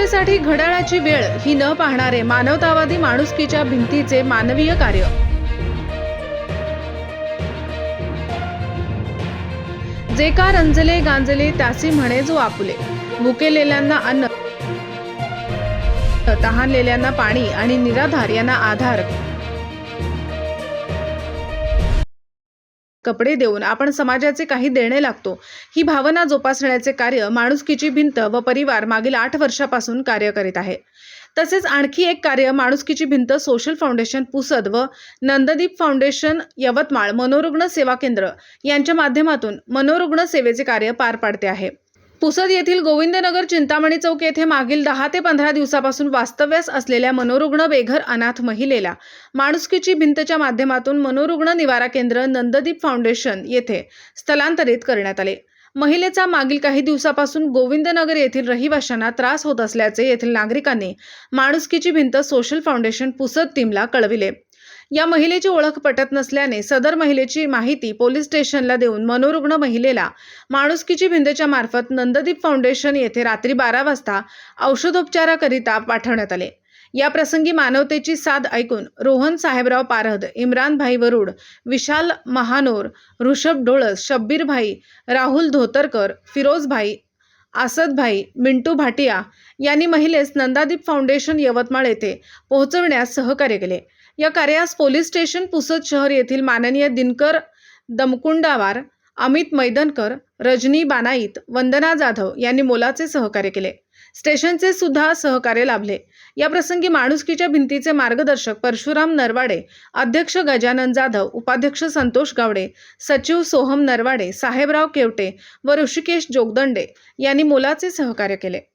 मानवतेसाठी घड्याळाची वेळ ही न पाहणारे मानवतावादी माणुसकीच्या भिंतीचे मानवीय कार्य. जे का रंजले गांजले त्यासी म्हणे जो आपुले. भुकेलेल्यांना अन्न तहानलेल्यांना पाणी आणि निराधार यांना आधार. कपडे देऊन आपण समाजाचे काही देणे लागतो. ही भावना जोपासण्याचे कार्य माणुसकीची भिंत व परिवार मागील आठ वर्षापासून कार्य करीत आहे. तसेच आणखी एक कार्य माणुसकीची भिंत सोशल फाउंडेशन पुसद व नंददीप फाउंडेशन यवतमाळ मनोरुग्ण सेवा केंद्र यांच्या माध्यमातून मनोरुग्ण सेवेचे कार्य पार पाडते आहे. पुसद येथील गोविंदनगर चिंतामणी चौक येथे मागील दहा ते पंधरा दिवसापासून वास्तव्यास असलेल्या मनोरुग्ण बेघर अनाथ महिलेला माणुसकीची भिंतच्या माध्यमातून मनोरुग्ण निवारा केंद्र नंददीप फाउंडेशन येथे स्थलांतरित करण्यात आले. महिलेचा मागील काही दिवसापासून गोविंदनगर येथील रहिवाशांना त्रास होत असल्याचे येथील नागरिकांनी माणुसकीची भिंत सोशल फाउंडेशन पुसद टीमला कळविले. या महिलेची ओळख पटत नसल्याने सदर महिलेची माहिती पोलीस स्टेशनला देऊन मनोरुग्ण महिलेला माणुसकीची भिंतच्या मार्फत नंददीप फाउंडेशन येथे रात्री बारा वाजता औषधोपचाराकरिता पाठवण्यात आले. या प्रसंगी मानवतेची साथ ऐकून रोहन साहेबराव पारहद इम्रान भाई वरुड विशाल महानोर ऋषभ डोळस शब्बीर भाई राहुल धोतरकर फिरोज भाई आसद भाई मिंटू भाटिया यांनी महिलेस नंदादीप फाउंडेशन यवतमाळ येथे पोहोचविण्यास सहकार्य केले. या कार्यास पोलीस स्टेशन पुसद शहर येथील माननीय दिनकर दमकुंडावार अमित मैदनकर रजनी बानाईत वंदना जाधव यांनी मोलाचे सहकार्य केले. स्टेशनचे सुद्धा सहकार्य लाभले. या प्रसंगी माणुसकीच्या भिंतीचे मार्गदर्शक परशुराम नरवाडे अध्यक्ष गजानन जाधव उपाध्यक्ष संतोष गावडे सचिव सोहम नरवाडे साहेबराव केवटे व ऋषिकेश जोगदंडे यांनी मोलाचे सहकार्य केले.